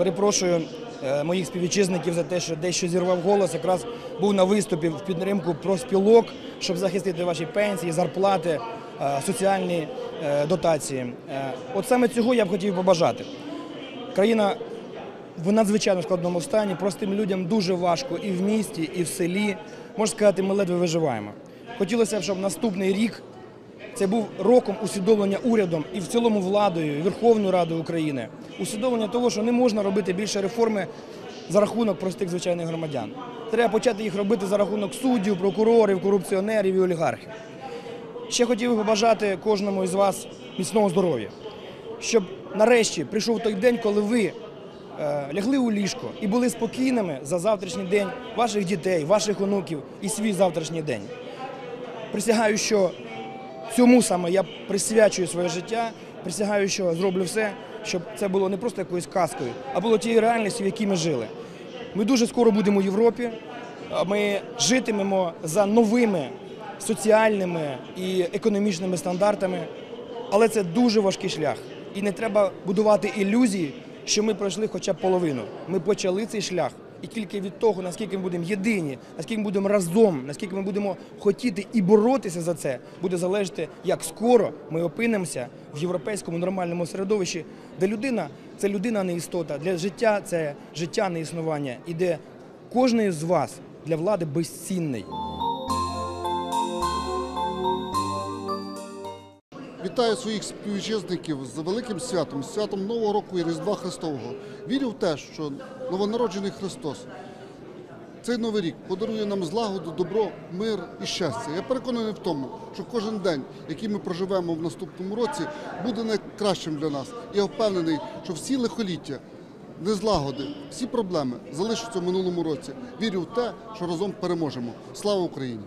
перепрошую е, моїх співвітчизників за те, що дещо зірвав голос. Якраз був на виступі в підтримку профспілок, щоб захистити ваші пенсії, зарплати, е, соціальні е, дотації. От саме цього я б хотів побажати. Країна в надзвичайно складному стані. Простим людям дуже важко і в місті, і в селі. Можна сказати, ми ледве виживаємо. Хотілося б, щоб наступний рік це був роком усвідомлення урядом і в цілому владою, і Верховною Радою України. Усвідомлення того, що не можна робити більше реформи за рахунок простих звичайних громадян. Треба почати їх робити за рахунок суддів, прокурорів, корупціонерів і олігархів. Ще хотів би побажати кожному із вас міцного здоров'я, щоб нарешті прийшов той день, коли ви е, лягли у ліжко і були спокійними за завтрашній день ваших дітей, ваших онуків і свій завтрашній день. Присягаю, що цьому саме я присвячую своє життя, присягаю, що зроблю все, щоб це було не просто якоюсь казкою, а було тією реальністю, в якій ми жили. Ми дуже скоро будемо у Європі. Ми житимемо за новими соціальними і економічними стандартами, але це дуже важкий шлях. І не треба будувати ілюзії, що ми пройшли хоча б половину. Ми почали цей шлях. І тільки від того, наскільки ми будемо єдині, наскільки ми будемо разом, наскільки ми будемо хотіти і боротися за це, буде залежати, як скоро ми опинимося в європейському нормальному середовищі, де людина це людина, не істота, для життя це життя, не існування, і де кожен з вас для влади безцінний. Вітаю своїх співвітчизників з великим святом, святом Нового року і Різдва Христового. Вірю в те, що новонароджений Христос цей новий рік подарує нам злагоду, добро, мир і щастя. Я переконаний в тому, що кожен день, який ми проживемо в наступному році, буде найкращим для нас. Я впевнений, що всі лихоліття, незлагоди, всі проблеми залишаться в минулому році. Вірю в те, що разом переможемо. Слава Україні!